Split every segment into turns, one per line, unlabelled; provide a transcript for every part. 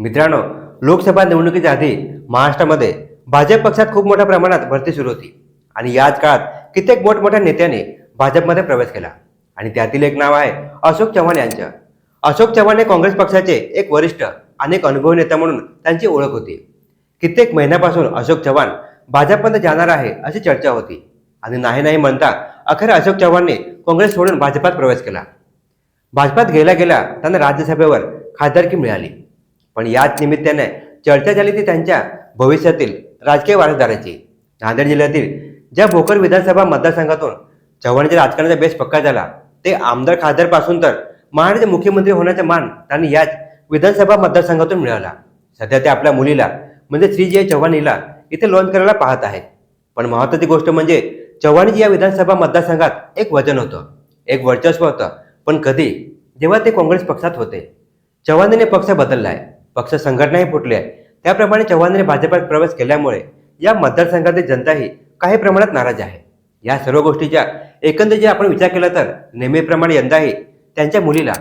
मित्रांनो लोकसभा निवडणुकीच्या आधी महाराष्ट्रामध्ये भाजप पक्षात खूप मोठ्या प्रमाणात भरती सुरू होती. आणि याच काळात कित्येक मोठमोठ्या नेत्यांनी भाजपमध्ये प्रवेश केला. आणि त्यातील एक नाव आहे अशोक चव्हाण यांचं. अशोक चव्हाण हे काँग्रेस पक्षाचे एक वरिष्ठ आणि एक अनुभवी नेता म्हणून त्यांची ओळख होती. कित्येक महिन्यापासून अशोक चव्हाण भाजपमध्ये जाणार आहे अशी चर्चा होती. आणि नाही नाही म्हणता अखेर अशोक चव्हाणने काँग्रेस सोडून भाजपात प्रवेश केला. भाजपात गेल्या गेल्या त्यांना राज्यसभेवर खासदारकी मिळाली. पण याच निमित्ताने चर्चा झाली ती त्यांच्या भविष्यातील राजकीय वारसदाराची. नांदेड जिल्ह्यातील ज्या भोकर विधानसभा मतदारसंघातून चव्हाणच्या राजकारणाचा बेस पक्का झाला ते आमदार खासदारपासून तर महाराष्ट्राचे मुख्यमंत्री होण्याचा मान त्यांनी याच विधानसभा मतदारसंघातून मिळवला. सध्या ते आपल्या मुलीला म्हणजे श्रीजय चव्हाण हिला इथे लॉन्च करायला पाहत आहेत. पण महत्वाची गोष्ट म्हणजे चव्हाणजी या विधानसभा मतदारसंघात एक वजन होतं. एक वर्चस्व होतं. पण कधी? जेव्हा ते काँग्रेस पक्षात होते. चव्हाणने पक्ष बदललाय. पक्ष संघटनाही फुटली आहे. त्याप्रमाणे चव्हाणने भाजपात प्रवेश केल्यामुळे या मतदारसंघातील जनताही काही प्रमाणात नाराज आहे. या सर्व गोष्टीच्या एकंदरीत आपण विचार केला तर नेहमीप्रमाणे यंदाही त्यांच्या मुलीला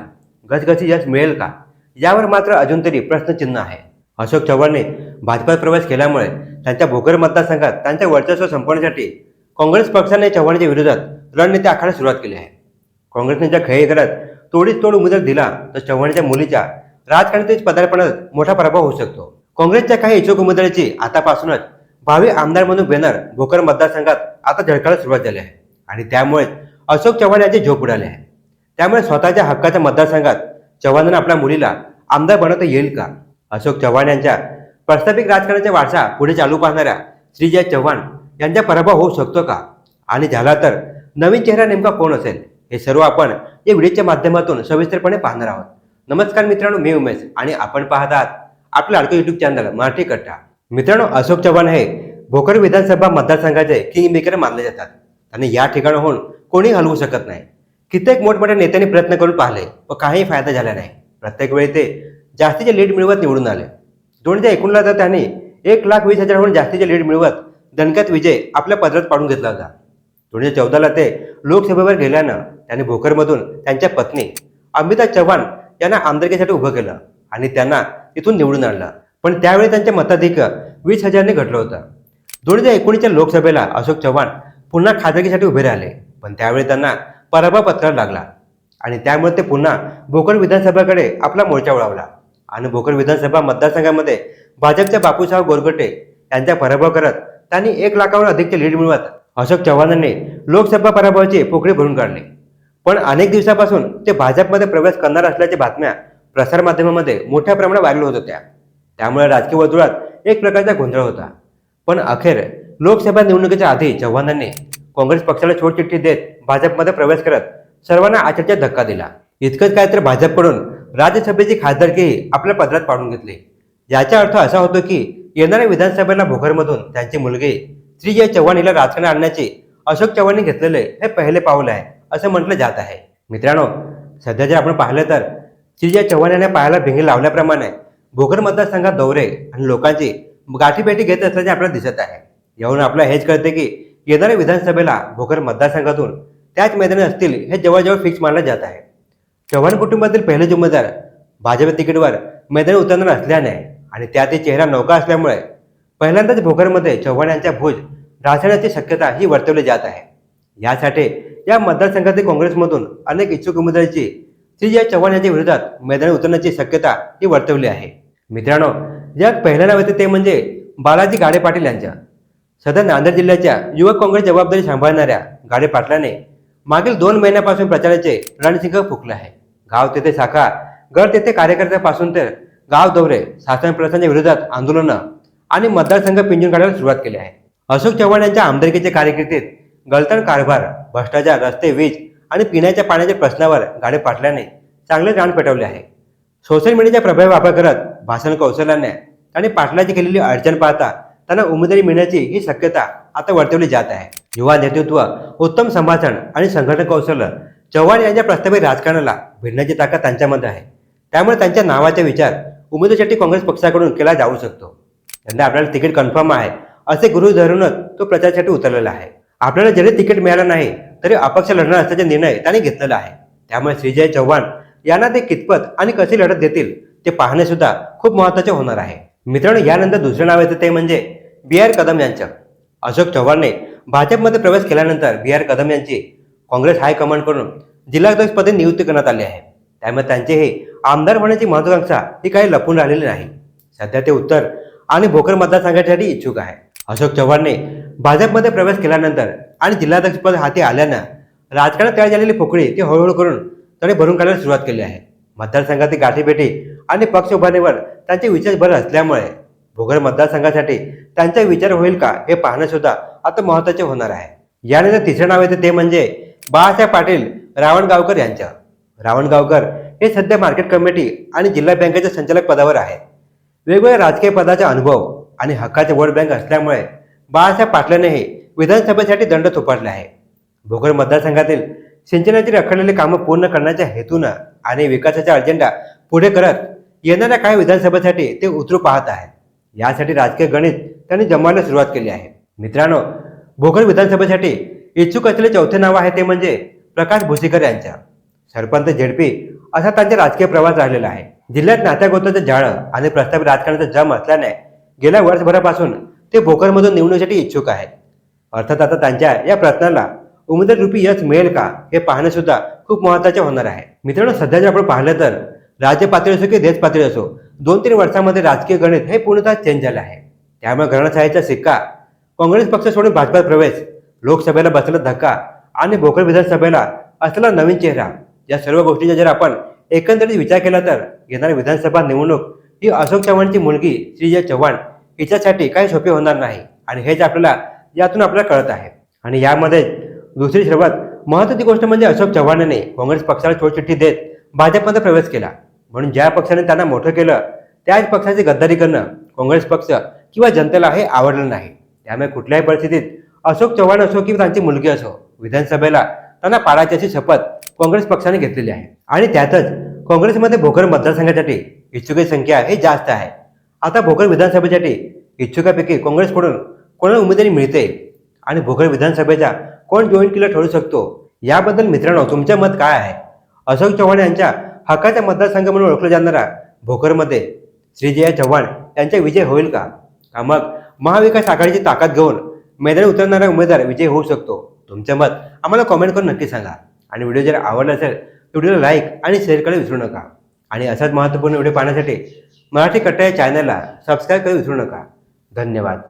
घसघसी यश मिळेल का? यावर मात्र अजून तरी प्रश्नचिन्ह आहे. अशोक चव्हाणने भाजपात प्रवेश केल्यामुळे त्यांच्या भोकर मतदारसंघात त्यांचे वर्चस्व संपवण्यासाठी काँग्रेस पक्षाने चव्हाणच्या विरोधात रणनीती आखायला सुरुवात केली आहे. काँग्रेसने ज्या खेळी करत तोडीच तोड उमेदवार दिला तर चव्हाणच्या मुलीच्या राजकारणातील पदार्पणात मोठा प्रभाव होऊ शकतो. काँग्रेसच्या काही इच्छुक उमेदवाराची आतापासूनच भावी आमदार म्हणून बॅनर भोकर मतदारसंघात आता झळकायला सुरुवात झाली आहे. आणि त्यामुळे अशोक चव्हाण यांचे झोप उडाली आहे. त्यामुळे स्वतःच्या हक्काच्या मतदारसंघात चव्हाणांना आपल्या मुलीला आमदार बनवता येईल का? अशोक चव्हाण यांच्या प्रस्ताविक राजकारणाचा वारसा पुढे चालू पाहणाऱ्या श्रीजय चव्हाण यांचा पराभव होऊ शकतो का? आणि झाला तर नवीन चेहरा नेमका कोण असेल? हे सर्व आपण या व्हिडिओच्या माध्यमातून सविस्तरपणे पाहणार आहोत. नमस्कार मित्रांनो मी उमेश आणि आपण पाहत आहात आपलं अडकं युट्यूब चॅनल मराठी कट्टा. मित्रांनो अशोक चव्हाण हे भोकर विधानसभा मतदारसंघाचे किंग मेकर मानले जातात. आणि या ठिकाणाहून कोणी हलवू शकत नाही. कित्येक मोठमोठ्या नेत्यांनी प्रयत्न करून पाहिले व काही फायदा झाला नाही. प्रत्येक वेळी ते जास्तीचे लीड मिळवत निवडून आले. दोन हजार एकोणला तर त्यांनी एक लाख वीस हजारहून जास्तीचे लीड मिळवत दणक्यात विजय आपल्या पदरात पाडून घेतला होता. दोन हजार चौदाला ते लोकसभेवर गेल्यानं त्यांनी भोकरमधून त्यांच्या पत्नी अमिता चव्हाण यांना आमदारकीसाठी उभं केलं आणि त्यांना तिथून निवडून आणलं. पण त्यावेळी त्यांचे मताधिक वीस हजारने घटलं होतं. दोन हजार एकोणीसच्या लोकसभेला अशोक चव्हाण पुन्हा खासदारकीसाठी उभे राहिले. पण त्यावेळी त्यांना पराभव पत्करावा लागला. आणि त्यामुळे ते पुन्हा भोकर विधानसभाकडे आपला मोर्चा वळवला. आणि भोकर विधानसभा मतदारसंघामध्ये भाजपच्या बापूसाहेब गोरगटे यांचा पराभव करत त्यांनी एक लाखावर अधिकचे लीड मिळवत अशोक चव्हाणांनी लोकसभा पराभवाची पोकळी भरून काढली. पण अनेक दिवसापासून ते भाजपमध्ये प्रवेश करणार असल्याच्या बातम्या प्रसारमाध्यमामध्ये मोठ्या प्रमाणात व्हायरल होत होत्या. त्यामुळे राजकीय वर्तुळात एक प्रकारचा गोंधळ होता. पण अखेर लोकसभा निवडणुकीच्या आधी चव्हाणांनी काँग्रेस पक्षाला छोटचिठ्ठी देत भाजपमध्ये प्रवेश करत सर्वांना आचर्यात धक्का दिला. इतकंच काय तर भाजपकडून राज्यसभेची खासदारकीही आपल्या पदरात पाडून घेतली. याचा अर्थ असा होतो की येणाऱ्या विधानसभेला भोकरमधून त्यांची मुलगी श्रीजय चव्हाण हिला राजकारणात आणण्याचे अशोक चव्हाणने घेतलेले हे पहिले पाऊल आहे. असं म्हटलं जात आहे. मित्रांनो सध्या जर आपण पाहिलं तर श्रीजय चव्हाण यांनी पाहायला भिंगी लावल्याप्रमाणे भोकर मतदारसंघात दौरे आणि लोकांची गाठीभेटी घेत असल्याचे आपल्याला दिसत आहे. यावरून आपल्याला हेच कळते की येणाऱ्या विधानसभेला भोकर मतदारसंघातून त्याच मैदानी असतील हे जवळजवळ फिक्स मानलं जात आहे. चव्हाण कुटुंबातील पहिले उमेदवार भाजप तिकीटवर मैदानी उतरणार असल्याने आणि त्यात चेहरा नौका असल्यामुळे पहिल्यांदाच भोकरमध्ये चव्हाण यांच्या भोज ढासळण्याची शक्यता ही वर्तवली जात आहे. यासाठी या मतदारसंघातील काँग्रेसमधून अनेक इच्छुक उमेदवारांची श्रीजय चव्हाण यांच्या विरोधात मैदानी उतरण्याची शक्यता ही वर्तवली आहे. मित्रांनो यात पहिल्या नाव येते ते म्हणजे बालाजी गाडे पाटील यांच्या. सध्या नांदेड जिल्ह्याच्या युवक काँग्रेस जबाबदारी सांभाळणाऱ्या गाडे पाटलाने मागील दोन महिन्यापासून प्रचाराचे रणसिंह फुकले आहे. गाव तेथे शाखा गड तेथे कार्यकर्त्यापासून तर गाव दौरे शासन प्रशासनाच्या विरोधात आंदोलनं आणि मतदारसंघ पिंजून काढायला सुरुवात केली आहे. अशोक चव्हाण यांच्या आमदारकीच्या कारकिर्दीत गळतण कारभार भ्रष्टाचार रस्ते वीज आणि पिण्याच्या पाण्याच्या प्रश्नावर गाडे पाटल्याने चांगले रान पेटवले आहे. सोशल मीडियाचा प्रभावी वापर करत भाषण कौशल्याने आणि पाटलाची केलेली अडचण पाहता त्यांना उमेदवारी मिळण्याची ही शक्यता आता वर्तवली जात आहे. युवा नेतृत्व उत्तम संभाषण आणि संघटन कौशल्य चव्हाण यांच्या प्रस्तावित राजकारणाला भिडण्याची ताकद त्यांच्यामध्ये आहे. त्यामुळे त्यांच्या नावाचा विचार उमेदवारीसाठी काँग्रेस पक्षाकडून केला जाऊ शकतो. यंदा आपल्याला तिकीट कन्फर्म आहे असे गृह धरूनच तो प्रचारासाठी उतरलेला आहे. आपल्याला जरी तिकीट मिळालं नाही तरी अपक्ष लढणार असल्याचा निर्णय त्यांनी घेतलेला आहे. त्यामुळे श्रीजय चव्हाण यांना ते कितपत आणि कशी लढत देतील ते पाहणे सुद्धा खूप महत्त्वाचे होणार आहे. मित्रांनो यानंतर दुसरं नाव येतं ते म्हणजे बी आर कदम यांचं. अशोक चव्हाणने भाजपमध्ये प्रवेश केल्यानंतर बी आर कदम यांची काँग्रेस हायकमांडकडून जिल्हाध्यक्षपदी नियुक्ती करण्यात आली आहे. त्यामुळे त्यांचे हे आमदार होण्याची महत्वाकांक्षा ही काही लपून राहिलेली नाही. सध्या ते उत्तर आणि भोकर मतदारसंघासाठी इच्छुक आहे. अशोक चव्हाणने भाजपमध्ये प्रवेश केल्यानंतर आणि जिल्हाध्यक्षपद हाती आल्यानं राजकारणात तयार झालेली पोकळी ती हळूहळू करून त्याने भरून काढायला सुरुवात केली आहे. मतदारसंघातील गाठीभेटी आणि पक्ष उभारणीवर त्यांचे विचार भर असल्यामुळे भोगर मतदारसंघासाठी त्यांचा विचार होईल का हे पाहणं सुद्धा आता महत्त्वाचे होणार आहे. यानंतर तिसरं नाव येते ते म्हणजे बाळासाहेब पाटील रावणगावकर यांच्या रावणगावकर हे सध्या मार्केट कमिटी आणि जिल्हा बँकेच्या संचालक पदावर आहेत वेगवेगळ्या राजकीय पदाचा अनुभव आणि हक्काचे वोट बँक असल्यामुळे बाळासाहेब पाटलांनेही विधानसभेसाठी दंड थोपटले आहे. भोकर मतदारसंघातील सिंचनाची रखडलेली कामं पूर्ण करण्याच्या हेतूनं आणि विकासाचा अजेंडा पुढे करत येणाऱ्या काही विधानसभेसाठी ते उतरू पाहत आहेत यासाठी राजकीय गणित त्यांनी जमवायला सुरुवात केली आहे. मित्रांनो भोकर विधानसभेसाठी इच्छुक असलेले चौथे नाव आहे ते म्हणजे प्रकाश भुसीकर यांच्या सरपंच झेडपी असा त्यांचा राजकीय प्रवास राहिलेला आहे. जिल्ह्यात नात्यागोताचं जाळं आणि प्रस्तावित राजकारणाचा जम असल्याने गेल्या वर्षभरापासून ते भोकरमधून निवडण्यासाठी इच्छुक आहेत. अर्थात आता त्यांच्या या प्रयत्नाला उमेदवार रूपी यश मिळेल का हे पाहणं सुद्धा खूप महत्त्वाचे होणार आहे. मित्रांनो सध्या जर आपण पाहिलं तर राज्य पातळी असो की देश पातळी असो दोन तीन वर्षांमध्ये राजकीय गणित हे पूर्णतः चेंज झालं आहे. त्यामुळे घराणशाहीचा सिक्का काँग्रेस पक्ष सोडून भाजपात प्रवेश लोकसभेला बसला धक्का आणि भोकर विधानसभेला असलेला नवीन चेहरा या सर्व गोष्टींचा जर आपण एकंदरीत विचार केला तर येणारी विधानसभा निवडणूक ही अशोक चव्हाणची मुलगी श्रीजय चव्हाण हिच्यासाठी काही सोपे होणार नाही. आणि हेच आपल्याला यातून आपल्याला कळत आहे. आणि यामध्ये दुसरी सर्वात महत्त्वाची गोष्ट म्हणजे अशोक चव्हाणाने काँग्रेस पक्षाला छोटचिठ्ठी देत भाजपमध्ये प्रवेश केला. म्हणून ज्या पक्षाने त्यांना मोठं केलं त्याच पक्षाची गद्दारी करणं काँग्रेस पक्ष किंवा जनतेला हे आवडलं नाही. त्यामुळे कुठल्याही परिस्थितीत अशोक चव्हाण असो किंवा त्यांची मुलगी असो विधानसभेला त्यांना पाडायची अशी शपथ काँग्रेस पक्षाने घेतलेली आहे. आणि त्यातच काँग्रेसमध्ये भोकर मतदारसंघासाठी इच्छुकांची संख्या ही जास्त आहे. आता भोकर विधानसभेसाठी इच्छुकापैकी काँग्रेसकडून कोणाला उमेदवारी मिळते आणि भोकर विधानसभेचा कोण जॉईन किल्ला ठरू शकतो याबद्दल मित्रांनो तुमचे मत काय आहे? अशोक चव्हाण यांच्या हक्काचा मतदारसंघ म्हणून ओळखला जाणारा भोकरमध्ये श्रीजया चव्हाण यांचा विजय होईल का? मग महाविकास आघाडीची ताकद घेऊन मैदानी उतरणारा उमेदवार विजय होऊ शकतो. तुमचं मत आम्हाला कॉमेंट करून नक्की सांगा. आणि व्हिडिओ जर आवडला असेल तर व्हिडिओला लाईक आणि शेअर करायला विसरू नका. आणि असाच महत्त्वपूर्ण व्हिडिओ पाहण्यासाठी मराठी कट्टा या चॅनलला सबस्क्राईब करू विसरू नका. धन्यवाद.